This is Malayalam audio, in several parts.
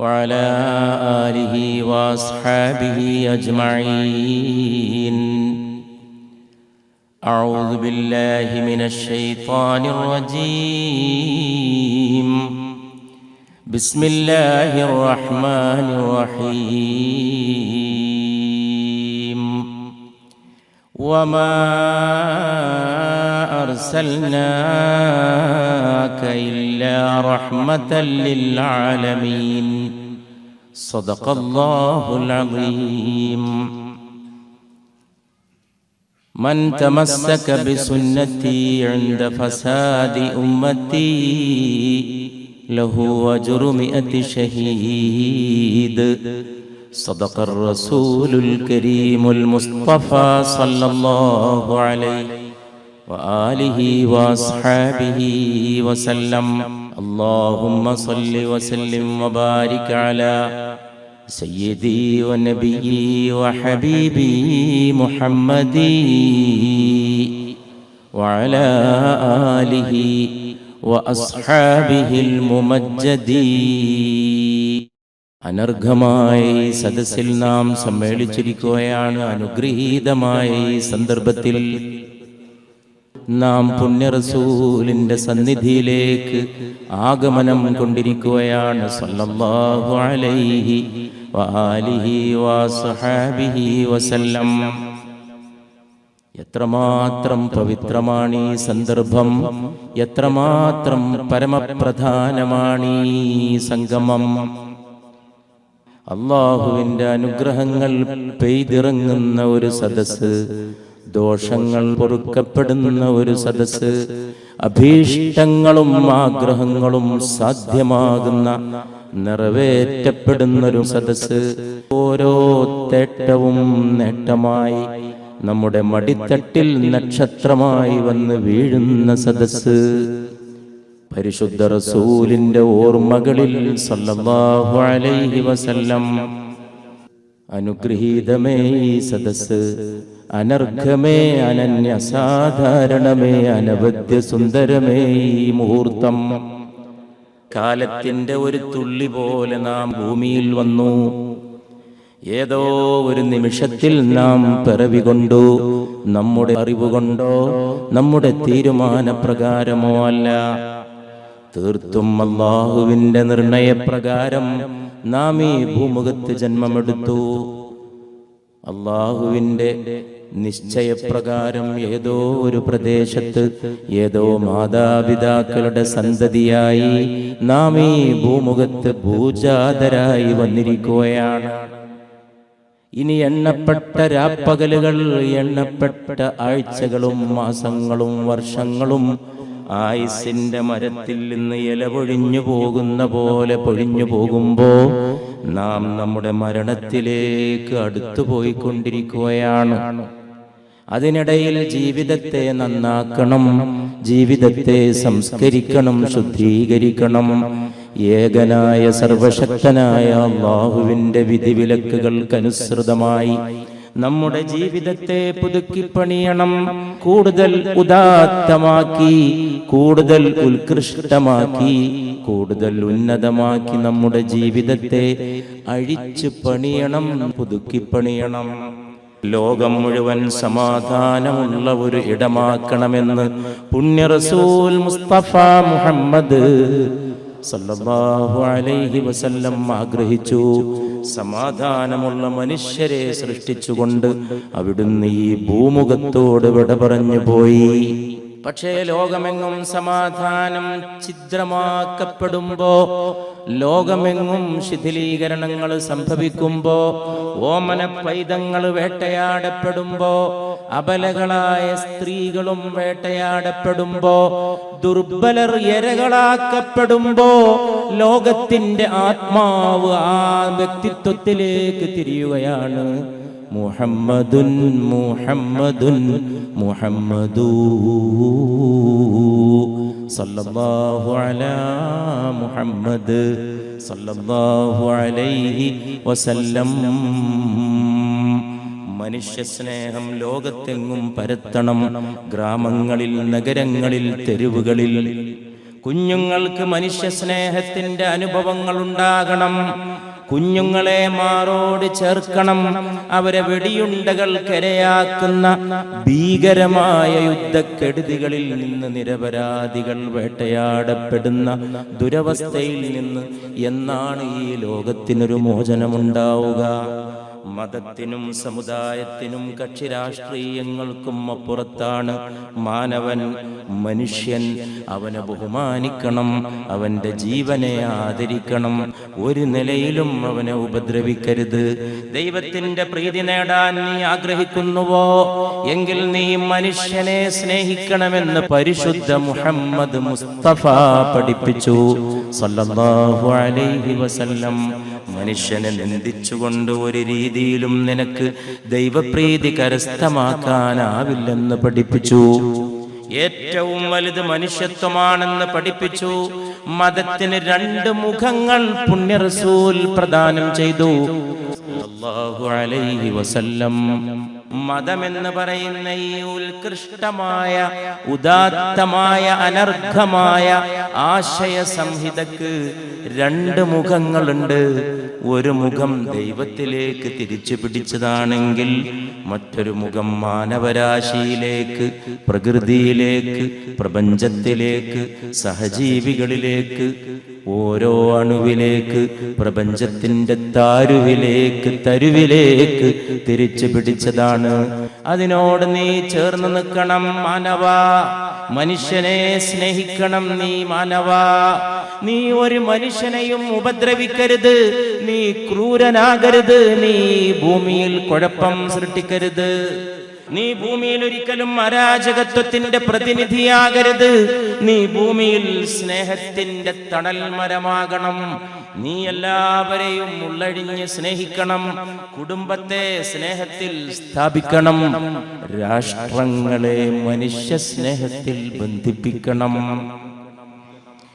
وعلى آله وأصحابه أجمعين. أعوذ بالله من الشيطان الرجيم. بسم الله الرحمن الرحيم. وما أرسلناك إلا رحمة للعالمين. صدق الله العظيم. من تمسك بسنتي عند فساد أمتي له أجر مئة شهيد. صدق الرسول الكريم المصطفى صلى الله عليه وآله وأصحابه وسلم اللهم صل وسلم وبارك على سيدي ونبيي وحبيبي محمد وعلى آله وأصحابه الممجد അനർഘമായ ഈ സദസ്സിൽ നാം സമ്മേളിച്ചിരിക്കുകയാണ് അനുഗ്രഹീതമായ ഈ സന്ദർഭത്തിൽ നാം പുണ്യറസൂലിന്റെ സന്നിധിയിലേക്ക് ആഗമനം കൊണ്ടിരിക്കുകയാണ്. സല്ലല്ലാഹു അലൈഹി വസല്ലം. എത്രമാത്രം പവിത്രമാണ് ഈ സന്ദർഭം. എത്രമാത്രം പരമപ്രധാനമാണ് ഈ സംഗമം. അള്ളാഹുവിന്റെ അനുഗ്രഹങ്ങൾ പെയ്തിറങ്ങുന്ന ഒരു സദസ് ദോഷങ്ങൾ പൊറുക്കപ്പെടുന്ന ഒരു സദസ് അഭീഷ്ടങ്ങളും ആഗ്രഹങ്ങളും സാധ്യമാകുന്ന നിറവേറ്റപ്പെടുന്ന ഒരു സദസ് ഓരോ തേട്ടവും നേട്ടമായി നമ്മുടെ മടിത്തട്ടിൽ നക്ഷത്രമായി വന്ന് വീഴുന്ന സദസ് പരിശുദ്ധ റസൂലിന്റെ ഓർമ്മകളിൽ സല്ലല്ലാഹു അലൈഹി വസല്ലം അനുഗ്രഹീതമേ ഈ സദസ് അനർഘമേ അനന്യ സാധാരണമേ അനവധ്യ സുന്ദരമേ ഈ മുഹൂർത്തം. കാലത്തിന്റെ ഒരു തുള്ളി പോലെ നാം ഭൂമിയിൽ വന്നു. ഏതോ ഒരു നിമിഷത്തിൽ നാം പിറവി കൊണ്ടു. നമ്മുടെ അറിവ് കൊണ്ടോ നമ്മുടെ തീരുമാനപ്രകാരമോ അല്ല. തീർത്തും അള്ളാഹുവിന്റെ നിർണയപ്രകാരം നാം ഈ ഭൂമുഖത്ത് ജന്മമെടുത്തു. അള്ളാഹുവിന്റെ നിശ്ചയപ്രകാരം ഏതോ ഒരു പ്രദേശത്ത് ഏതോ മാതാപിതാക്കളുടെ സന്തതിയായി നാം ഈ ഭൂമുഖത്ത് ഭൂജാതരായി വന്നിരിക്കുകയാണ്. ഇനി എണ്ണപ്പെട്ട രാപ്പകലുകൾ എണ്ണപ്പെട്ട ആഴ്ചകളും മാസങ്ങളും വർഷങ്ങളും ആയുസിന്റെ മരത്തിൽ നിന്ന് ഇല പൊഴിഞ്ഞു പോകുന്ന പോലെ പൊഴിഞ്ഞു പോകുമ്പോ നാം നമ്മുടെ മരണത്തിലേക്ക് അടുത്തു പോയിക്കൊണ്ടിരിക്കുകയാണ് അതിനിടയിൽ ജീവിതത്തെ നന്നാക്കണം ജീവിതത്തെ സംസ്കരിക്കണം ശുദ്ധീകരിക്കണം. ഏകനായ സർവശക്തനായ അള്ളാഹുവിന്റെ വിധിവിലക്കുകൾക്കനുസൃതമായി നമ്മുടെ ജീവിതത്തെ പുതുക്കിപ്പണിയണം കൂടുതൽ ഉദാത്തമാക്കി കൂടുതൽ ഉത്കൃഷ്ടമാക്കി കൂടുതൽ ഉന്നതമാക്കി നമ്മുടെ ജീവിതത്തെ അഴിച്ചു പണിയണം പുതുക്കിപ്പണിയണം. ലോകം മുഴുവൻ സമാധാനമുള്ള ഒരു ഇടമാക്കണമെന്ന് പുണ്യ റസൂൽ മുസ്തഫ മുഹമ്മദ് സല്ലല്ലാഹു അലൈഹി വസല്ലം ആഗ്രഹിച്ചു. സമാധാനമുള്ള മനുഷ്യരെ സൃഷ്ടിച്ചുകൊണ്ട് അവിടുന്ന് ഈ ഭൂമുഖത്തോട് വിട പറഞ്ഞു പോയി. പക്ഷേ ലോകമെങ്ങും സമാധാനം ഛിദ്രമാക്കപ്പെടുമ്പോ ലോകമെങ്ങും ശിഥിലീകരണങ്ങൾ സംഭവിക്കുമ്പോ ഓമന പൈതങ്ങൾ വേട്ടയാടപ്പെടുമ്പോ അബലകളായ സ്ത്രീകളും വേട്ടയാടപ്പെടുമ്പോ ദുർബലർ ഇരകളാക്കപ്പെടുമ്പോ ലോകത്തിന്റെ ആത്മാവ് ആ വ്യക്തിത്വത്തിലേക്ക് തിരിയുകയാണ്. മുഹമ്മദുൻ മുഹമ്മദുൻ മുഹമ്മദൂ. സല്ലല്ലാഹു അലാ മുഹമ്മദ് സല്ലല്ലാഹു അലൈഹി വസല്ലം. മനുഷ്യ സ്നേഹം ലോകത്തെങ്ങും പരത്തണം. ഗ്രാമങ്ങളിൽ നഗരങ്ങളിൽ തെരുവുകളിൽ. കുഞ്ഞുങ്ങൾക്ക് മനുഷ്യ സ്നേഹത്തിന്റെ അനുഭവങ്ങൾ ഉണ്ടാകണം. കുഞ്ഞുങ്ങളെ മാറോട് ചേർക്കണം. അവരെ വെടിയുണ്ടകൾ കരയാക്കുന്ന ഭീകരമായ യുദ്ധക്കെടുതികളിൽ നിന്ന് നിരപരാധികൾ വേട്ടയാടപ്പെടുന്ന ദുരവസ്ഥയിൽ നിന്ന് എന്നാണ് ഈ ലോകത്തിനൊരു മോചനമുണ്ടാവുക. മതത്തിനും സമുദായത്തിനും കക്ഷി രാഷ്ട്രീയങ്ങൾക്കും അപ്പുറത്താണ്. മാനവൻ മനുഷ്യൻ അവനെ ബഹുമാനിക്കണം അവന്റെ ജീവനെ ആദരിക്കണം. ഒരു നിലയിലും അവനെ ഉപദ്രവിക്കരുത്. ദൈവത്തിന്റെ പ്രീതി നേടാൻ നീ ആഗ്രഹിക്കുന്നുവോ? എങ്കിൽ നീ മനുഷ്യനെ സ്നേഹിക്കണമെന്ന് പരിശുദ്ധ മുഹമ്മദ് മുസ്തഫ പഠിപ്പിച്ചു. സല്ലല്ലാഹു അലൈഹി വസല്ലം മനുഷ്യനെ നിന്ദിച്ചുകൊണ്ട് ഒരു രീതിയിലും നിനക്ക് ദൈവപ്രീതി കരസ്ഥമാക്കാനാവില്ലെന്ന് പഠിപ്പിച്ചു. ഏറ്റവും വലുത് മനുഷ്യത്വമാണെന്ന് പഠിപ്പിച്ചു. മതത്തിന് രണ്ട് മുഖങ്ങൾ പുണ്യറസൂൽ പ്രദാനം ചെയ്തു. അലൈഹി വസല്ലം. മതമെന്ന് പറയുന്ന ഈ ഉത്കൃഷ്ടമായ ഉദാത്തമായ അനർഘമായ ആശയ സംഹിതക്ക് രണ്ട് മുഖങ്ങളുണ്ട്. ഒരു മുഖം ദൈവത്തിലേക്ക് തിരിച്ചു പിടിച്ചതാണെങ്കിൽ മറ്റൊരു മുഖം മാനവരാശിയിലേക്ക് പ്രകൃതിയിലേക്ക് പ്രപഞ്ചത്തിലേക്ക് സഹജീവികളിലേക്ക് ഓരോ അണുവിലേക്ക് പ്രപഞ്ചത്തിന്റെ താരുവിലേക്ക് തരുവിലേക്ക് തിരിച്ചു പിടിച്ചതാണ്. അതിനോട് നീ ചേർന്ന് നിൽക്കണം മാനവ. മനുഷ്യനെ സ്നേഹിക്കണം നീ മാനവ. നീ ഒരു മനുഷ്യനെയും ഉപദ്രവിക്കരുത് നീ ക്രൂരനാകരുത് നീ ഭൂമിയിൽ കുഴപ്പം സൃഷ്ടിക്കരുത്. നീ ഭൂമിയിൽ ഒരിക്കലും അരാജകത്വത്തിന്റെ പ്രതിനിധിയാകരുത്. നീ ഭൂമിയിൽ സ്നേഹത്തിന്റെ തണൽ മരമാകണം നീ എല്ലാവരെയും ഉള്ളഴിഞ്ഞ് സ്നേഹിക്കണം. കുടുംബത്തെ സ്നേഹത്തിൽ സ്ഥാപിക്കണം. രാഷ്ട്രങ്ങളെ മനുഷ്യ സ്നേഹത്തിൽ ബന്ധിപ്പിക്കണം.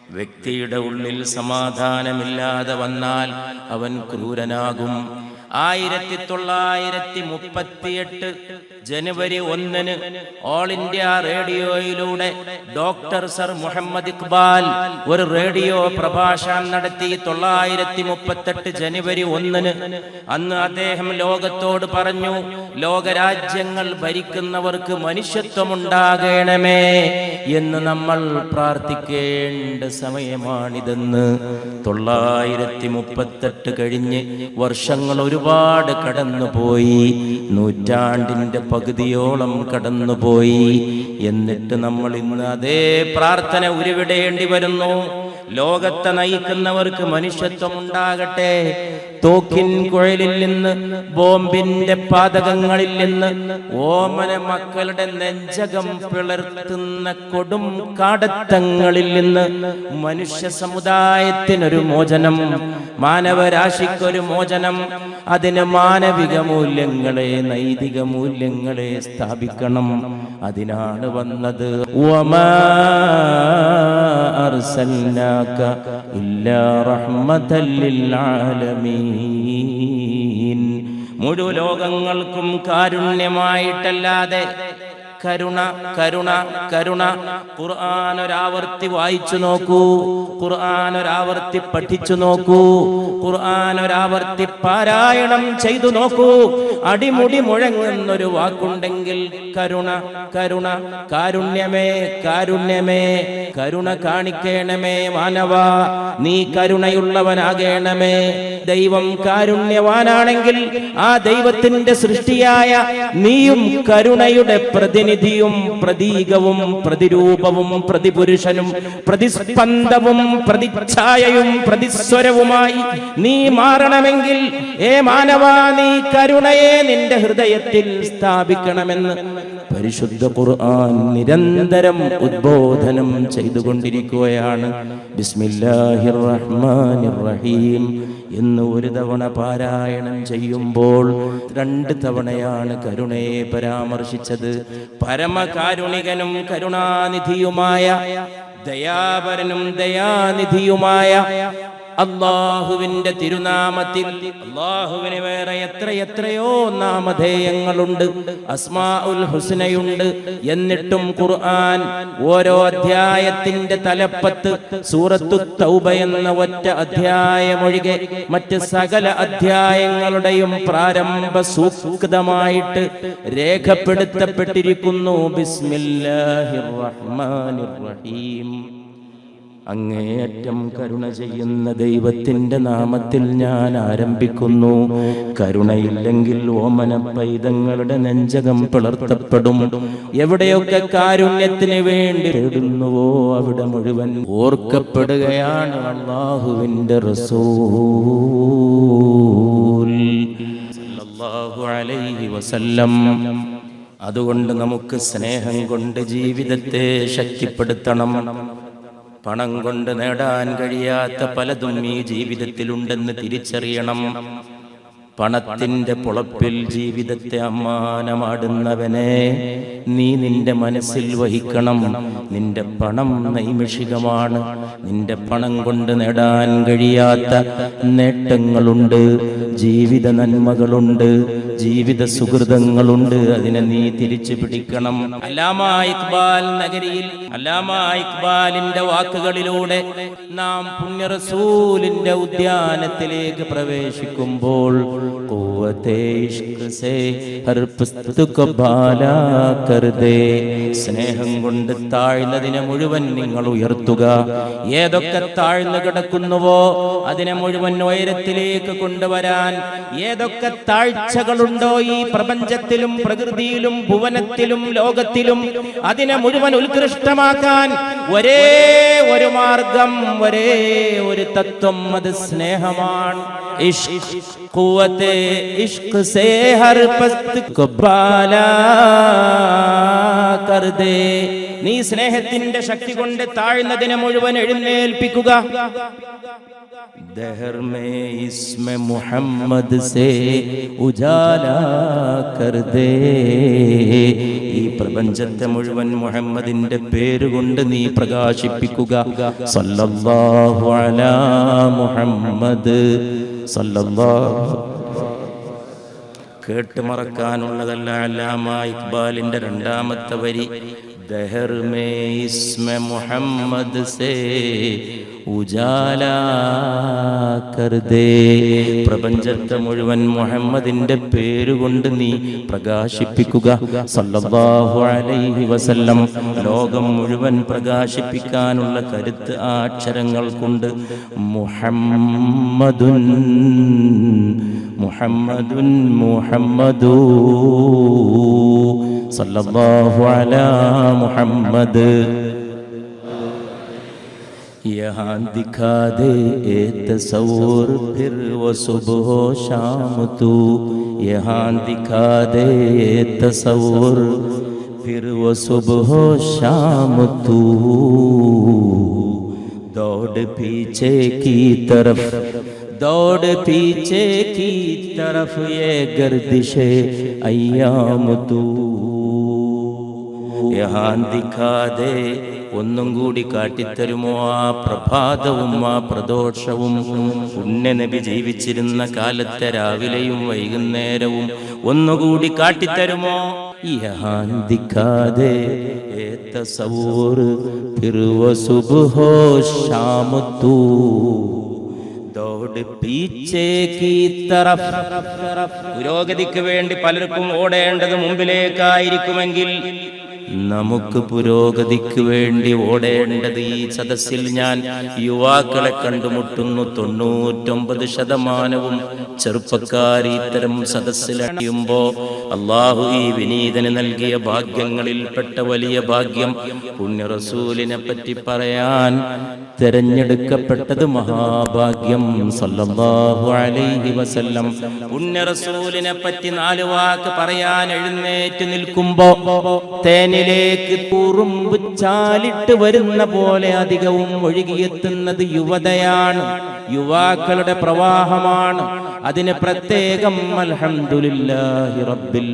വ്യക്തിയുടെ ഉള്ളിൽ സമാധാനമില്ലാതെ വന്നാൽ അവൻ ക്രൂരനാകും. ആയിരത്തി തൊള്ളായിരത്തി മുപ്പത്തിയെട്ട് ജനുവരി ഒന്നിന് ഓൾ ഇന്ത്യ റേഡിയോയിലൂടെ ഡോക്ടർ സർ മുഹമ്മദ് ഇക്ബാൽ ഒരു റേഡിയോ പ്രഭാഷണം നടത്തി. തൊള്ളായിരത്തി മുപ്പത്തെട്ട് ജനുവരി ഒന്നിന് അന്ന് അദ്ദേഹം ലോകത്തോട് പറഞ്ഞു ലോകരാജ്യങ്ങൾ ഭരിക്കുന്നവർക്ക് മനുഷ്യത്വമുണ്ടാകണമേ എന്ന് നമ്മൾ പ്രാർത്ഥിക്കേണ്ട സമയമാണിതെന്ന്. തൊള്ളായിരത്തി മുപ്പത്തെട്ട് കഴിഞ്ഞ് വർഷങ്ങൾ ഒരുപാട് കടന്നുപോയി. നൂറ്റാണ്ടിന്റെ പകുതിയോളം കടന്നുപോയി. എന്നിട്ട് നമ്മൾ ഇന്ന് അതേ പ്രാർത്ഥന ഉരുവിടേണ്ടി വരുന്നു. ലോകത്തെ നയിക്കുന്നവർക്ക് മനുഷ്യത്വം ഉണ്ടാകട്ടെ. തോക്കിൻ കുഴലിൽ നിന്ന് ബോംബിന്റെ പാതകങ്ങളിൽ നിന്ന് ഓമന മക്കളുടെ നെഞ്ചകം പിളർത്തുന്ന കൊടും കാടത്തങ്ങളിൽ നിന്ന് മനുഷ്യ സമുദായത്തിനൊരു മോചനം മാനവരാശിക്കൊരു മോചനം അതിന് മാനവിക മൂല്യങ്ങളെ നൈതിക മൂല്യങ്ങളെ സ്ഥാപിക്കണം. അതിനാണ് വന്നത്. വമാ അർസൽനാക إلا رحمة للعالمين. മുഴു ലോകങ്ങൾക്കും കാരുണ്യമായിട്ടല്ലാതെ കരുണ കരുണ കരുണ. ഖുർആൻ വായിച്ചു നോക്കൂ. ഖുർആൻ പഠിച്ചു നോക്കൂ. ഖുർആൻ പാരായണം ചെയ്തു നോക്കൂ. അടിമുടി മുഴങ്ങുന്നൊരു വാക്കുണ്ടെങ്കിൽ കരുണ കരുണ. കാരുണ്യമേ കാരുണ്യമേ. കരുണ കാണിക്കണമേ മാനവ. നീ കരുണയുള്ളവനാകേണമേ. ദൈവം കാരുണ്യവാനാണെങ്കിൽ ആ ദൈവത്തിന്റെ സൃഷ്ടിയായ നീയും കരുണയുടെ പ്രതിനിധിയും പ്രതീകവും പ്രതിരൂപവും പ്രതിപുരുഷനും പ്രതിസ്പന്ദവും പ്രതിച്ഛായയും പ്രതിസ്വരവുമായി നീ മാറണമെങ്കിൽ ഏ മാനവ നീ കരുണയെ നിന്റെ ഹൃദയത്തിൽ സ്ഥാപിക്കണമെന്ന് പരിശുദ്ധ ഖുർആൻ നിരന്തരം ഉദ്ബോധനം ചെയ്തുകൊണ്ടിരിക്കുകയാണ്. ബിസ്മില്ലാഹിർ റഹ്മാനിർ റഹീം. എന്ന് ഒരു തവണ പാരായണം ചെയ്യുമ്പോൾ രണ്ട് തവണയാണ് കരുണയെ പരാമർശിച്ചത്. പരമകാരുണികനും കരുണാനിധിയുമായ ദയാപരനും ദയാനിധിയുമായ അള്ളാഹുവിന്റെ തിരുനാമത്തിൽ അള്ളാഹുവിന് വേറെ എത്ര എത്രയോ നാമധേയങ്ങളുണ്ട് അസ്മാ ഉൽ ഹുസ്നയുണ്ട്. എന്നിട്ടും ഖുർആൻ ഓരോ അധ്യായത്തിന്റെ തലപ്പത്ത് സൂറത്തു തൗബ എന്ന ഒറ്റ അധ്യായമൊഴികെ മറ്റ് സകല അധ്യായങ്ങളുടെയും പ്രാരംഭ സൂക്തമായിട്ട് രേഖപ്പെടുത്തപ്പെട്ടിരിക്കുന്നു. ബിസ്മില്ലാഹിർ റഹ്മാനിർ റഹീം. അങ്ങേയറ്റം കരുണ ചെയ്യുന്ന ദൈവത്തിന്റെ നാമത്തിൽ ഞാൻ ആരംഭിക്കുന്നു. കരുണയില്ലെങ്കിൽ ഓമന പൈതങ്ങളുടെ നെഞ്ചകം പിളർത്തപ്പെടും. എവിടെയൊക്കെ കാരുണ്യത്തിന് വേണ്ടി ഇടുന്നുവോ അവിടെ മുഴുവൻ ഓർക്കപ്പെടുകയാണ് അള്ളാഹുവിന്റെ റസൂൽ. അലൈഹി വസല്ലം. അതുകൊണ്ട് നമുക്ക് സ്നേഹം കൊണ്ട് ജീവിതത്തെ ശക്തിപ്പെടുത്തണം. പണം കൊണ്ട് നേടാൻ കഴിയാത്ത പലതും ഈ ജീവിതത്തിലുണ്ടെന്ന് തിരിച്ചറിയണം. പണത്തിന്റെ പുളപ്പിൽ ജീവിതത്തെ അമ്മാനമാടുന്നവനെ നീ നിന്റെ മനസ്സിൽ വഹിക്കണം. നിന്റെ പണം നൈമിഷികമാണ്. നിന്റെ പണം കൊണ്ട് നേടാൻ കഴിയാത്ത നേട്ടങ്ങളുണ്ട്. ജീവിത നന്മകളുണ്ട്. ജീവിത സുഹൃതങ്ങളുണ്ട്. അതിനെ നീ തിരിച്ചു പിടിക്കണം. അല്ലാമ ഇക്ബാൽ നഗരിയിൽ അല്ലാമ ഇക്ബാലിന്റെ വാക്കുകളിലൂടെ നാം പുണ്യ റസൂലിന്റെ ഉദ്യാനത്തിലേക്ക് പ്രവേശിക്കുമ്പോൾ സ്നേഹം കൊണ്ട് താഴ്ന്നതിനെ മുഴുവൻ നിങ്ങൾ ഉയർത്തുക. ഏതൊക്കെ താഴ്ന്നു കിടക്കുന്നുവോ അതിനെ മുഴുവൻ ഉയരത്തിലേക്ക് കൊണ്ടുവരാൻ ഏതൊക്കെ താഴ്ചകളുണ്ടോ ഈ പ്രപഞ്ചത്തിലും പ്രകൃതിയിലും ഭുവനത്തിലും ലോകത്തിലും? അതിനെ മുഴുവൻ ഉത്കൃഷ്ടമാക്കാൻ ഒരേ ഒരു മാർഗം ഒരേ ഒരു തത്വം അത് സ്നേഹമാണ്. സേ ഹർ നീ സ്നേഹത്തിന്റെ ശക്തി കൊണ്ട് താഴ്ന്നതിനെ മുഴുവൻ എഴുന്നേൽപ്പിക്കുക. ദഹർ മേ ഇസ്മ മുഹമ്മദ് സേ ഉജാല കർ ദേ. ഈ പ്രപഞ്ചത്തെ മുഴുവൻ മുഹമ്മദിന്റെ പേരുകൊണ്ട് നീ പ്രകാശിപ്പിക്കുക. സല്ലല്ലാഹു അലാ മുഹമ്മദ്. സല്ലല്ലാഹു. കേട്ട് മറക്കാനുള്ളതല്ല അല്ലാമ ഇക്ബാലിന്റെ രണ്ടാമത്തെ വരി. ദഹർ മേ ഇസ്മ മുഹമ്മദ് സേ ഉജാല ദേ പ്രപഞ്ചത്തെ മുഴുവൻ മുഹമ്മദിന്റെ പേരുകൊണ്ട് നീ പ്രകാശിപ്പിക്കുക. സല്ലല്ലാഹു അലൈഹി വസല്ലം ലോകം മുഴുവൻ പ്രകാശിപ്പിക്കാനുള്ള കരുത്ത് ആ അക്ഷരങ്ങൾക്കുണ്ട് മുഹമ്മദുൻ മുഹമ്മദുൻ മുഹമ്മദൂ. സല്ലല്ലാഹു അലാ മുഹമ്മദ്. यहाँ दिखा दे ए तस्वूर फिर वो सुबह शाम तू। यहाँ दिखा दे ए तस्वूर फिर वो सुबह शाम तू। दौड़ पीछे की तरफ़, दौड़ पीछे की तरफ़ ये गर्दिशे अयाम तू। यहाँ दिखा दे ഒന്നും കൂടി കാട്ടിത്തരുമോ ആ പ്രഭാതവും ആ പ്രദോഷവും? പുണ്യനബി ജീവിച്ചിരുന്ന കാലത്തെ രാവിലെയും വൈകുന്നേരവും ഒന്നുകൂടി കാട്ടിത്തരുമോ? പുരോഗതിക്ക് വേണ്ടി പലർക്കും ഓടേണ്ടത് മുമ്പിലേക്കായിരിക്കുമെങ്കിൽ നമുക്ക് പുരോഗതിക്ക് വേണ്ടി ഓടേണ്ടത് ഈ സദസ്സിൽ ഞാൻ യുവാക്കളെ കണ്ടുമുട്ടുന്നു. തൊണ്ണൂറ്റൊമ്പത് ശതമാനവും ചെറുപ്പക്കാർ ഇത്തരം സദസ്സിലടിയുമ്പോ അള്ളാഹു ഈ വിനീതന് നൽകിയ ഭാഗ്യങ്ങളിൽപ്പെട്ട വലിയ ഭാഗ്യം പുണ്യ റസൂലിനെ പറ്റി പറയാൻ തെരഞ്ഞെടുക്കപ്പെട്ടത് മഹാഭാഗ്യം സല്ലല്ലാഹു അലൈഹി വസല്ലം. പുണ്യ റസൂലിനെ പറ്റി നാല് വാക്ക് പറയാൻ എഴുന്നേറ്റ് നിൽക്കുമ്പോ തേനിലേക്ക് കുറുമ്പ് ചാലിട്ട് വരുന്ന പോലെ അധികവും ഒഴുകിയെത്തുന്നത് യുവതയാണ്. യുവാക്കളുടെ പ്രവാഹമാണ്. അതിന് പ്രത്യേകം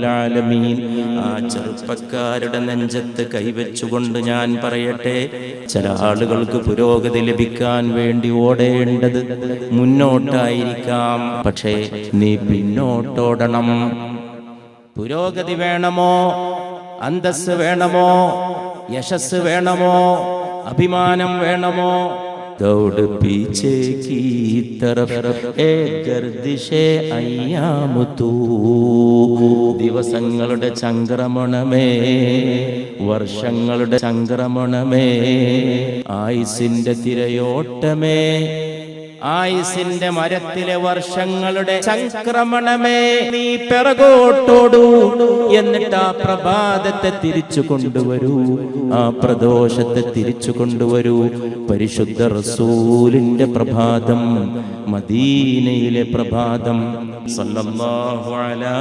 ആലമീൻ ആ ചെറുപ്പക്കാരുടെ നെഞ്ചത്ത് കൈവച്ചുകൊണ്ട് ഞാൻ പറയട്ടെ ചില ആളുകൾക്ക് പുരോഗതി ലഭിക്കാൻ വേണ്ടി ഓടേണ്ടത് മുന്നോട്ടായിരിക്കാം. പക്ഷേ നീ പിന്നോട്ടോടണം. പുരോഗതി വേണമോ? അന്തസ് വേണമോ? യശസ് വേണമോ? അഭിമാനം വേണമോ? ദിവസങ്ങളുടെ ചങ്ക്രമണമേ വർഷങ്ങളുടെ ചങ്ക്രമണമേ ആയുസിന്റെ തിരയോട്ടമേ ആയുസിന്റെ മരത്തിലെ വർഷങ്ങളുടെ സംക്രമണമേ നീ പിറകോട്ടോടൂ എന്നിട്ട് ആ പ്രഭാതത്തെ തിരിച്ചു കൊണ്ടുവരൂ ആ പ്രദോഷത്തെ തിരിച്ചു കൊണ്ടുവരൂ പരിശുദ്ധ റസൂലിന്റെ പ്രഭാതം മദീനയിലെ പ്രഭാതം സല്ലല്ലാഹു അലാ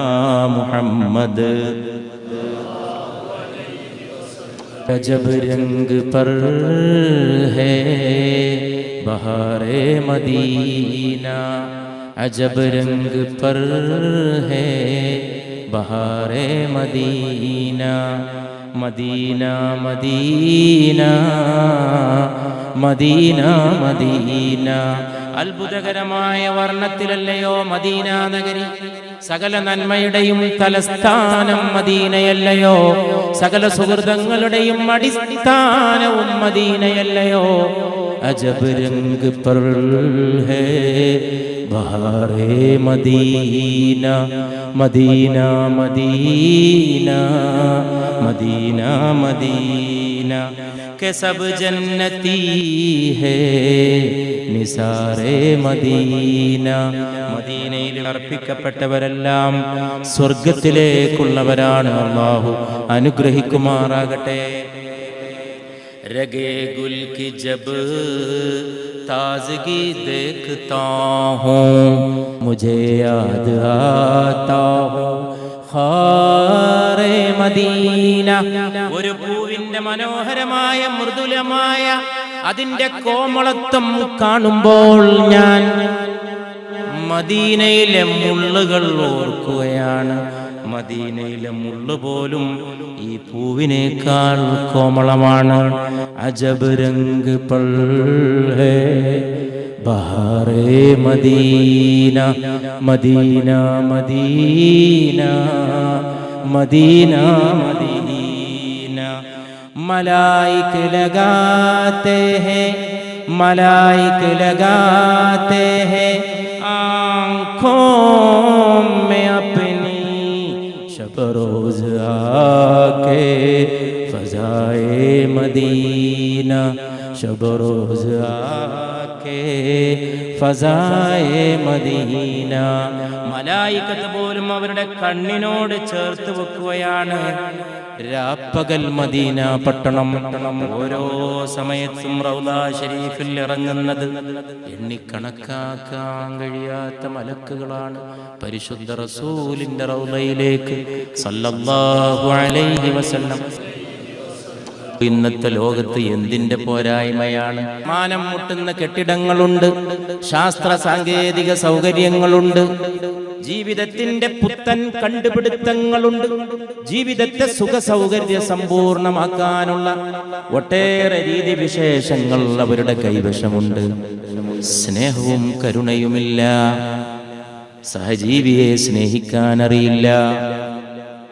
മുഹമ്മദ് अजब रंग पर है बहारे मदीना अजब रंग पर है बहारे Madina Madina Madina Madina Madina അത്ഭുതകരമായ വർണ്ണത്തിലല്ലയോ മദീന നഗരി സകല നന്മയുടെയും തലസ്ഥാനം മദീനയല്ലയോ സകല സുഹൃതങ്ങളുടെയും അടിസ്ഥാനവും മദീനയല്ലയോ അജബ് രംഗ് പർ ഹേ ബഹാറേ Madina Madina Madina Madina Madina के सब जन्नती है നിസാറേ മദീന മദീനയിൽ അർപ്പിക്കപ്പെട്ടവരെല്ലാം സ്വർഗത്തിലേക്കുള്ളവരാണ് അള്ളാഹു അനുഗ്രഹിക്കുമാറാകട്ടെ രഗേ ഗുൽ की जब ताजगी देखता हूँ मुझे याद आता हूँ ഹാറേ മദീന ഒരു പൂവിന്റെ മനോഹരമായ മൃദുലമായ അതിന്റെ കോമളത്വം കാണുമ്പോൾ ഞാൻ മദീനയിലെ മുള്ളുകൾ ഓർക്കുകയാണ് മദീനയിലെ മുള്ളു പോലും ഈ പൂവിനേക്കാൾ കോമളമാണ്. അജബ് രംഗ് പള്ളേ Medina Medina Medina Medina Medina. മലായിക് ലഗാത്തെ ഹേ മലായിക് ലഗാത്തെ ഹേ शब रोज आके फजाए मदीना शब रोज आके ഫസായെ മദീന മലായിക്കത്ത് പോലും അവരുടെ കണ്ണിനോട് ചേർത്ത് വെക്കുകയാണ് രാപ്പകൽ മദീന പട്ടണം. ഓരോ സമയത്തും റൗദാ ഷരീഫിൽ ഇറങ്ങുന്നത് എണ്ണിക്കണക്കാക്കാൻ കഴിയാത്ത മലക്കുകളാണ്. പരിശുദ്ധ റസൂലിന്റെ റൗദയിലേക്ക് സല്ലല്ലാഹു അലൈഹി വസല്ലം ഇന്നത്തെ ലോകത്ത് എന്തിന്റെ പോരായ്മയാണ്? മാനം മുട്ടുന്ന കെട്ടിടങ്ങളുണ്ട് ശാസ്ത്ര സാങ്കേതിക സൗകര്യങ്ങളുണ്ട് ജീവിതത്തിന്റെ പുത്തൻ കണ്ടുപിടുത്തങ്ങളുണ്ട് ജീവിതത്തെ സുഖ സൗകര്യ സമ്പൂർണമാക്കാനുള്ള ഒട്ടേറെ രീതി വിശേഷങ്ങൾ അവരുടെ കൈവശമുണ്ട്. സ്നേഹവും കരുണയുമില്ല. സഹജീവിയെ സ്നേഹിക്കാനറിയില്ല.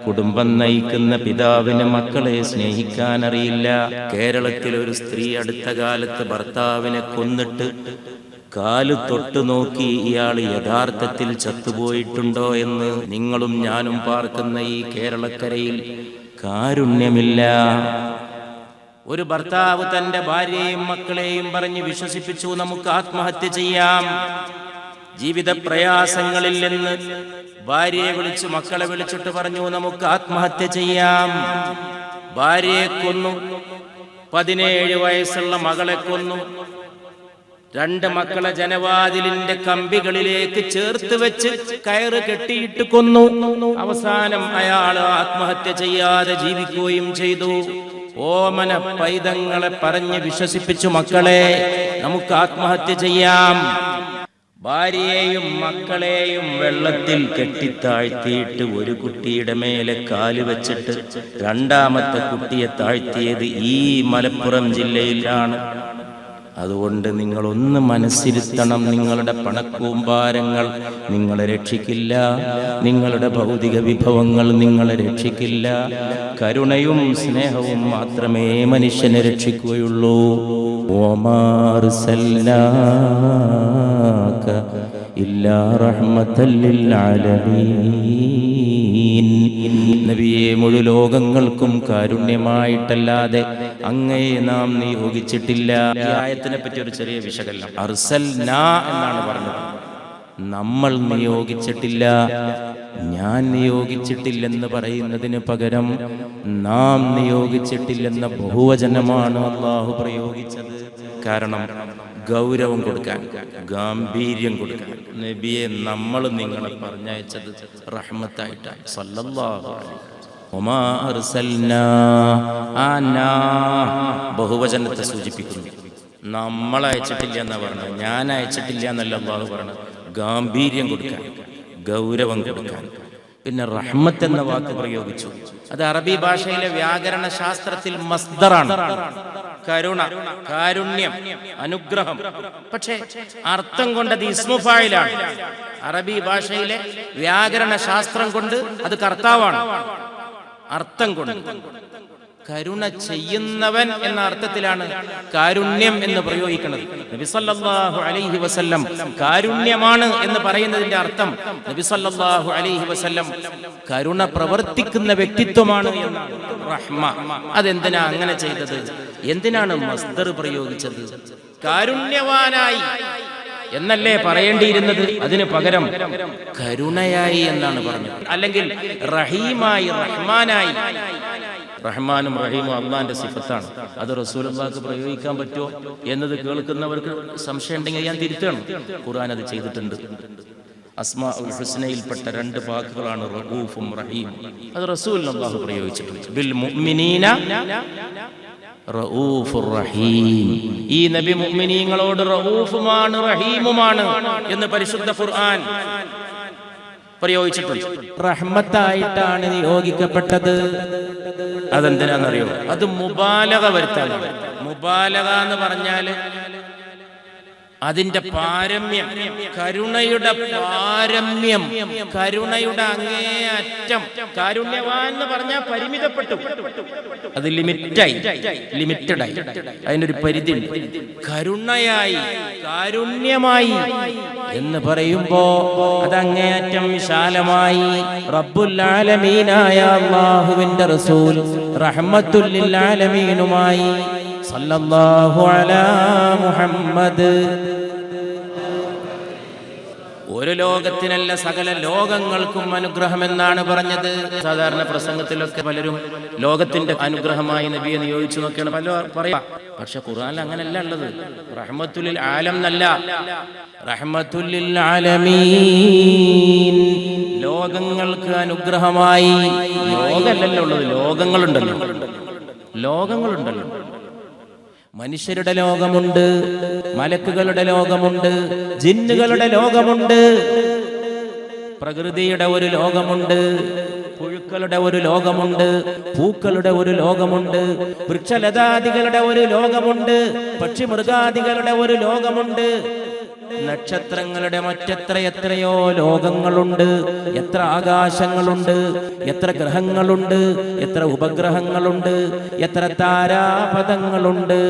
കുടുംബം നയിക്കുന്ന പിതാവിന് മക്കളെ സ്നേഹിക്കാൻ അറിയില്ല കേരളത്തിൽ ഒരു സ്ത്രീ അടുത്ത കാലത്ത് ഭർത്താവിനെ കൊന്നിട്ട് കാൽ തൊട്ടു നോക്കി ഇയാൾ യഥാർത്ഥത്തിൽ ചത്തുപോയിട്ടുണ്ടോ എന്ന് നിങ്ങളും ഞാനും പാർക്കുന്ന ഈ കേരളക്കരയിൽ കാരുണ്യമില്ല. ഒരു ഭർത്താവ് തന്റെ ഭാര്യയെയും മക്കളെയും പറഞ്ഞ് വിശ്വസിപ്പിച്ചു നമുക്ക് ആത്മഹത്യ ചെയ്യാം. ജീവിത പ്രയാസങ്ങളിൽ നിന്ന് ഭാര്യയെ വിളിച്ചു മക്കളെ വിളിച്ചിട്ട് പറഞ്ഞു നമുക്ക് ആത്മഹത്യ ചെയ്യാം. ഭാര്യയെ കൊന്നു. പതിനേഴ് വയസ്സുള്ള മകളെ കൊന്നു. രണ്ട് മക്കളെ ജനവാതിലിന്റെ കമ്പികളിലേക്ക് ചേർത്ത് വെച്ച് കയറ് കെട്ടിയിട്ട് കൊന്നു. അവസാനം അയാൾ ആത്മഹത്യ ചെയ്യാതെ ജീവിക്കുകയും ചെയ്തു. ഓമന പൈതങ്ങളെ പറഞ്ഞ് വിശ്വസിപ്പിച്ചു മക്കളെ നമുക്ക് ആത്മഹത്യ ചെയ്യാം. ഭാര്യയെയും മക്കളെയും വെള്ളത്തിൽ കെട്ടിത്താഴ്ത്തിയിട്ട് ഒരു കുട്ടിയുടെ മേലെ കാൽ വെച്ചിട്ട് രണ്ടാമത്തെ കുട്ടിയെ താഴ്ത്തിയത് ഈ മലപ്പുറം ജില്ലയിലാണ്. അതുകൊണ്ട് നിങ്ങളൊന്ന് മനസ്സിരുത്തണം നിങ്ങളുടെ പണക്കൂമ്പാരങ്ങൾ. നിങ്ങളെ രക്ഷിക്കില്ല. നിങ്ങളുടെ ഭൗതിക വിഭവങ്ങൾ നിങ്ങളെ രക്ഷിക്കില്ല. കരുണയും സ്നേഹവും മാത്രമേ മനുഷ്യനെ രക്ഷിക്കുകയുള്ളൂ. ഓമാർ ഇല്ലാ റഹ്മത്തല്ലിൽ ആലമീൻ. നബിയെ മുഴു ലോകങ്ങൾക്കും കാരുണ്യമായിട്ടല്ലാതെ അങ്ങയെ നാം നിയോഗിച്ചിട്ടില്ല. ഈ ആയത്തിനെ പറ്റി ഒരു ചെറിയ വിശകലനം. അർസൽ എന്നാണ് പറഞ്ഞത്. നമ്മൾ നിയോഗിച്ചിട്ടില്ല. ഞാൻ നിയോഗിച്ചിട്ടില്ലെന്ന് പറയുന്നതിന് പകരം നാം നിയോഗിച്ചിട്ടില്ലെന്ന ബഹുവചനമാണ് അള്ളാഹു പ്രയോഗിച്ചത്. കാരണം ഗൗരവം കൊടുക്കാൻ ഗാംഭീര്യം കൊടുക്കാൻ. നബിയെ നമ്മൾ നിങ്ങളെ പറഞ്ഞയച്ചത് റഹ്മത്തായിട്ടാണ്. സല്ലല്ലാഹു ബഹുവചനത്തെ സൂചിപ്പിക്കുന്നു. നമ്മൾ അയച്ചിട്ടില്ല എന്നാ പറഞ്ഞത്. ഞാൻ അയച്ചിട്ടില്ല എന്നല്ല അള്ളാഹു പറഞ്ഞത്. ഗാംഭീര്യം കൊടുക്കാൻ ഗൗരവം കൊടുക്കാൻ. പിന്നെ റഹ്മത്ത് എന്ന വാക്ക് പ്രയോഗിച്ചു. അത് അറബി ഭാഷയിലെ വ്യാകരണ ശാസ്ത്രത്തിൽ മസ്ദറാണ്. കരുണ കാരുണ്യം അനുഗ്രഹം. പക്ഷേ അർത്ഥം കൊണ്ടത് ഇസ്മുഫായിലാണ് അറബി ഭാഷയിലെ വ്യാകരണ ശാസ്ത്രം കൊണ്ട് അത് കർത്താവാണ്. അർത്ഥം കൊണ്ട്. കരുണ ചെയ്യുന്നവൻ എന്ന അർത്ഥത്തിലാണ് കാരുണ്യം എന്ന് പ്രയോഗിക്കുന്നത്. നബി സല്ലല്ലാഹു അലൈഹി വസല്ലം കാരുണ്യമാണ് എന്ന് പറയുന്നതിന്റെ അർത്ഥം നബി സല്ലല്ലാഹു അലൈഹി വസല്ലം കരുണ പ്രവർത്തിക്കുന്ന വ്യക്തിത്വമാണ് റഹ്മ. അതെന്തിനാ അങ്ങനെ ചെയ്തത്? എന്തിനാണ് മസ്ദർ പ്രയോഗിച്ചത്? കാരുണ്യവാനായി എന്നല്ലേ പറയേണ്ടിയിരുന്നത്? അതിന് പകരം കരുണയായി എന്നാണ് പറഞ്ഞത്. അല്ലെങ്കിൽ റഹീമായി റഹ്മാനായി റഹ്മാനും റഹീമും അള്ളാന്റെ സിഫത്താണ്. അത് റസൂലുള്ളാഹിക്ക് പ്രയോഗിക്കാൻ പറ്റുമോ എന്നത് കേൾക്കുന്നവർക്ക് സംശയം ഉണ്ടെങ്കിൽ ഞാൻ തിരുത്തണം. ഖുർആൻ അത് ചെയ്തിട്ടുണ്ട്. അസ്മാ ഉൽ ഹുസ്നയിൽപ്പെട്ട രണ്ട് വാക്കുകളാണ് റഹൂഫും റഹീം അത് റസൂൽ അള്ളാഹു പ്രയോഗിച്ചിട്ടുണ്ട്. ബിൽ മുഅ്മിനീന റഹീം. ഈ നബി മുഅ്മിനീങ്ങളോട് റഊഫുമാണ് റഹീമുമാണ് എന്ന് പരിശുദ്ധ ഖുർആൻ പ്രയോഗിച്ചിട്ടുണ്ട്. റഹ്മത്തായിട്ടാണ് നിയോഗിക്കപ്പെട്ടത്. അതെന്തിനാണെന്നറിയോ അത് മുബാലക വരുത്താനാണ്. മുബാലക എന്ന് പറഞ്ഞാൽ അതിന്റെ പാരമ്യം കരുണയുടെ പാരമ്യം കരുണയുടെ അങ്ങേയറ്റം. കാരുണ്യവാൻ എന്ന് പറഞ്ഞാൽ പരിമിതപ്പെട്ടു. അത് ലിമിറ്റായി ലിമിറ്റഡായി. അതിനൊരു പരിധി കരുണയായി കാരുണ്യമായി എന്ന് പറയുമ്പോ അതങ്ങേയറ്റം വിശാലമായി. റബ്ബുല്ലാലമീനായ അള്ളാഹുവിന്റെ റസൂൽ റഹ്മത്തുല്ലിൽ ആലമീനുമായി സല്ലല്ലാഹു അലാ മുഹമ്മദ്. ഒരു ലോകത്തിനല്ല സകല ലോകങ്ങൾക്കും അനുഗ്രഹമെന്നാണ് പറഞ്ഞത്. സാധാരണ പ്രസംഗത്തിലൊക്കെ പലരും ലോകത്തിന്റെ അനുഗ്രഹമായി നബിയെ നിയോഗിച്ചു നോക്കിയാണ് പല പറയാ. പക്ഷെ ഖുർആൻ അങ്ങനല്ല ഉള്ളത്. റഹ്മത്തുലിൽ ആലം എന്നല്ല. ആലമീൻ. ലോകങ്ങൾക്ക് അനുഗ്രഹമായി. ലോകമല്ലല്ലോ ഉള്ളത്. ലോകങ്ങളുണ്ടല്ലോ. ലോകങ്ങളുണ്ടല്ലോ. മനുഷ്യരുടെ ലോകമുണ്ട് മലക്കുകളുടെ ലോകമുണ്ട് ജിന്നുകളുടെ ലോകമുണ്ട് പ്രകൃതിയുടെ ഒരു ലോകമുണ്ട്. പുഴുക്കളുടെ ഒരു ലോകമുണ്ട്. പൂക്കളുടെ ഒരു ലോകമുണ്ട്. വൃക്ഷലതാദികളുടെ ഒരു ലോകമുണ്ട്. പക്ഷിമൃഗാദികളുടെ ഒരു ലോകമുണ്ട്. നക്ഷത്രങ്ങളുടെ മറ്റെത്ര എത്രയോ ലോകങ്ങളുണ്ട്. എത്ര ആകാശങ്ങളുണ്ട്. എത്ര ഗ്രഹങ്ങളുണ്ട്. എത്ര ഉപഗ്രഹങ്ങളുണ്ട്. എത്ര താരാപഥങ്ങളുണ്ട്.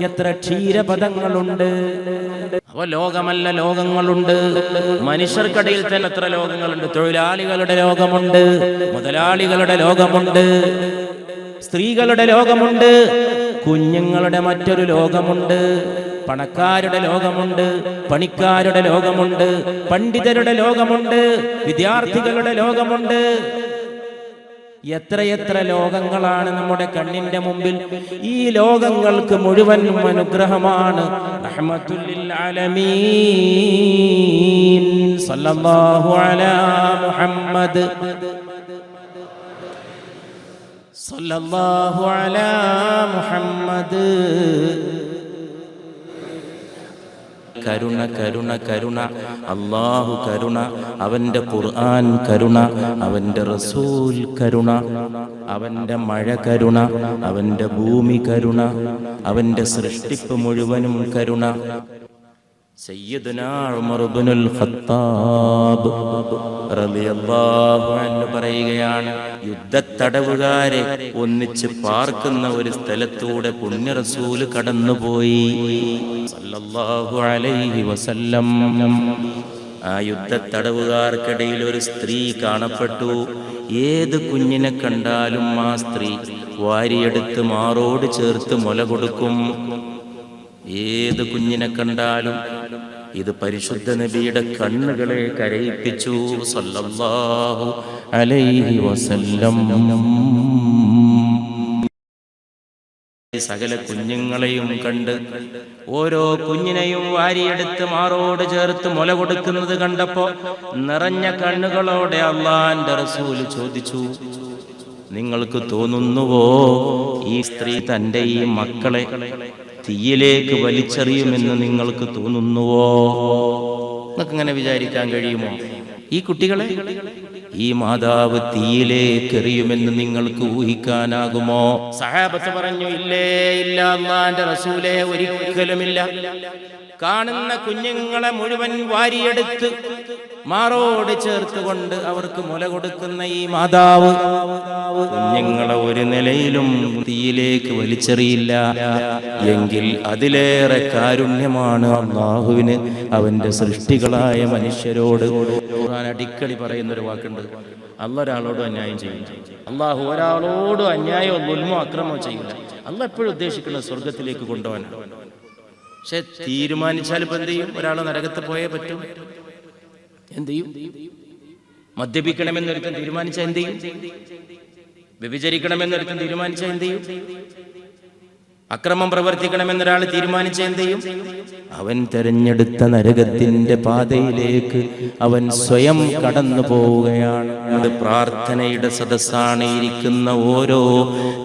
എത്ര ക്ഷീരപഥങ്ങളുണ്ട്. അവ ലോകമല്ല ലോകങ്ങളുണ്ട്. മനുഷ്യർക്കിടയിൽ തന്നെ എത്ര ലോകങ്ങളുണ്ട്? തൊഴിലാളികളുടെ ലോകമുണ്ട്. മുതലാളികളുടെ ലോകമുണ്ട്. സ്ത്രീകളുടെ ലോകമുണ്ട്. കുഞ്ഞുങ്ങളുടെ മറ്റൊരു ലോകമുണ്ട്. പണക്കാരുടെ ലോകമുണ്ട്. പണിക്കാരുടെ ലോകമുണ്ട്. പണ്ഡിതരുടെ ലോകമുണ്ട്. വിദ്യാർത്ഥികളുടെ ലോകമുണ്ട്. എത്രയെത്ര ലോകങ്ങളാണ് നമ്മുടെ കണ്ണിന്റെ മുമ്പിൽ? ഈ ലോകങ്ങൾക്ക് മുഴുവൻ അനുഗ്രഹമാണ്. സല്ലല്ലാഹു അലാ മുഹമ്മദ്. സല്ലല്ലാഹു അലാ മുഹമ്മദ്. കരുണ കരുണ കരുണ. അള്ളാഹു കരുണ അവന്റെ ഖുർആൻ കരുണ അവന്റെ റസൂൽ കരുണ. അവന്റെ മഴ കരുണ അവന്റെ ഭൂമി കരുണ. അവന്റെ സൃഷ്ടിപ്പ് മുഴുവനും കരുണ. പറയുകയാണ് യുദ്ധത്തടവുകാരെ ഒന്നിച്ച് പാർക്കുന്ന ഒരു സ്ഥലത്തൂടെ പുണ്യ റസൂൽ കടന്നുപോയി ആ യുദ്ധത്തടവുകാർക്കിടയിൽ ഒരു സ്ത്രീ കാണപ്പെട്ടു. ഏത് കുഞ്ഞിനെ കണ്ടാലും ആ സ്ത്രീ വാരിയെടുത്ത് മാറോട് ചേർത്ത് മുല കൊടുക്കും. ഏത് കുഞ്ഞിനെ കണ്ടാലും ഇത് പരിശുദ്ധ നബിയുടെ കണ്ണുകളെ കരയിപ്പിച്ചു സല്ലല്ലാഹു അലൈഹി വസല്ലം. സകല കുഞ്ഞുങ്ങളെയും കണ്ട് ഓരോ കുഞ്ഞിനെയും വാരിയെടുത്ത് മാറോട് ചേർത്ത് മുല കൊടുക്കുന്നത് കണ്ടപ്പോ നിറഞ്ഞ കണ്ണുകളോടെ അള്ളാന്റെ റസൂൽ ചോദിച്ചു നിങ്ങൾക്ക് തോന്നുന്നുവോ ഈ സ്ത്രീ തന്റെ ഈ മക്കളെ തീയിലേക്ക് വലിച്ചെറിയുമെന്ന് നിങ്ങൾക്ക് തോന്നുന്നുവോ? നിങ്ങൾക്ക് ഇങ്ങനെ വിചാരിക്കാൻ കഴിയുമോ? ഈ കുട്ടികളെ ഈ മാതാവ് തീയിലേക്ക് എറിയുമെന്ന് നിങ്ങൾക്ക് ഊഹിക്കാനാകുമോ? സഹാബത്ത് പറഞ്ഞു ഇല്ലേ ഇല്ല അള്ളാന്റെ റസൂലേ ഒരിക്കലുമില്ല. കാണുന്ന കുഞ്ഞുങ്ങളെ മുഴുവൻ വാരിയെടുത്ത് മാറോട് ചേർത്തുകൊണ്ട് അവർക്ക് മുല കൊടുക്കുന്ന ഈ മാതാവ് കുഞ്ഞുങ്ങളെ ഒരു നിലയിലും തീയിലേക്ക് വലിച്ചെറിയില്ല. എങ്കിൽ അതിലേറെ കാരുണ്യമാണ് അള്ളാഹുവിന്. അവന്റെ സൃഷ്ടികളായ മനുഷ്യരോട് അടിക്കടി പറയുന്ന ഒരു വാക്കുണ്ട്. അല്ല ഒരാളോടും അന്യായം ചെയ്യും. അള്ളാഹു ഒരാളോടും അന്യായമോ ദുൽമോ അക്രമോ ചെയ്യില്ല. അല്ല എപ്പോഴും ഉദ്ദേശിക്കുന്ന സ്വർഗത്തിലേക്ക് കൊണ്ടുപോകാനാണ്. പക്ഷെ തീരുമാനിച്ചാൽ ഇപ്പം എന്ത് ചെയ്യും? ഒരാൾ നരകത്ത് പോയേ പറ്റും. എന്ത് ചെയ്യും? മദ്യപിക്കണമെന്നൊരുത്തൻ തീരുമാനിച്ച എന്ത് ചെയ്യും? വ്യഭിചരിക്കണമെന്നൊരുത്തൻ തീരുമാനിച്ച എന്ത് ചെയ്യും? അക്രമം പ്രവർത്തിക്കണമെന്നൊരാൾ തീരുമാനിച്ച എന്ത് ചെയ്യും? അവൻ തെരഞ്ഞെടുത്ത നരകത്തിന്റെ പാതയിലേക്ക് അവൻ സ്വയം കടന്നു പോവുകയാണ്. പ്രാർത്ഥനയുടെ സദസ്സാണ് ഇരിക്കുന്ന ഓരോ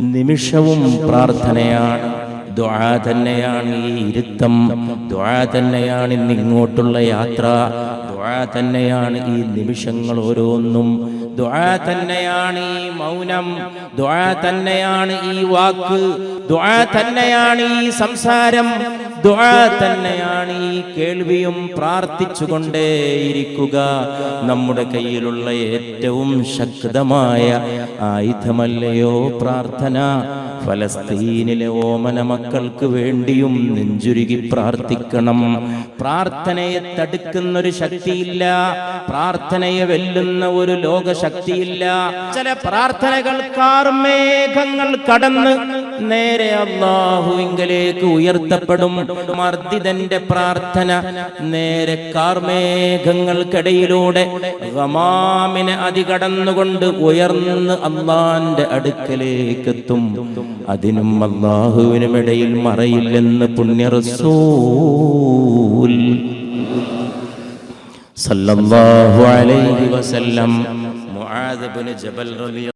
നിമിഷവും പ്രാർത്ഥനയാണ്. ദ്വാ തന്നെയാണ് ഈ ഇരുത്തം. ദ്വാ തന്നെയാണ് ഇന്ന് ഇങ്ങോട്ടുള്ള യാത്ര. തന്നെയാണ് ഈ നിമിഷങ്ങൾ ഓരോന്നും. ദ്വാ തന്നെയാണ് ഈ മൗനം. ദ്വാ തന്നെയാണ് ഈ വാക്ക്. ദ്വാ തന്നെയാണ് ഈ സംസാരം. ദ്വാ തന്നെയാണ് ഈ കേൾവിയും പ്രാർത്ഥിച്ചുകൊണ്ടേയിരിക്കുക. നമ്മുടെ കയ്യിലുള്ള ഏറ്റവും ശക്തമായ ആയുധമല്ലയോ പ്രാർത്ഥന? ഫലസ്തീനിലെ ഓമന മക്കൾക്ക് വേണ്ടിയും നെഞ്ചുരുകി പ്രാർത്ഥിക്കണം. പ്രാർത്ഥനയെ തടുക്കുന്ന ഒരു ശക്തിയില്ല. പ്രാർത്ഥനയെ വെല്ലുന്ന ഒരു ലോകശക്തിയില്ല. ചില പ്രാർത്ഥനകൾക്കാർ മേഘങ്ങൾ കടന്ന് നേരെ അള്ളാഹുവിങ്കലേക്ക് ഉയർത്തപ്പെടും. മർദ്ദിതന്റെ പ്രാർത്ഥന നേരെ കാർമേഘങ്ങൾക്കിടയിലൂടെ റമാമിനെ അതികടന്നുകൊണ്ട് ഉയർന്ന് അള്ളാന്റെ അടുക്കലേക്ക് എത്തും അതിനും അള്ളാഹുവിനും ഇടയിൽ മറയില്ലെന്ന് പുണ്യ റസൂൽ സല്ലല്ലാഹു അലൈഹി വസല്ലം മുആദ് ജബൽ റളിയ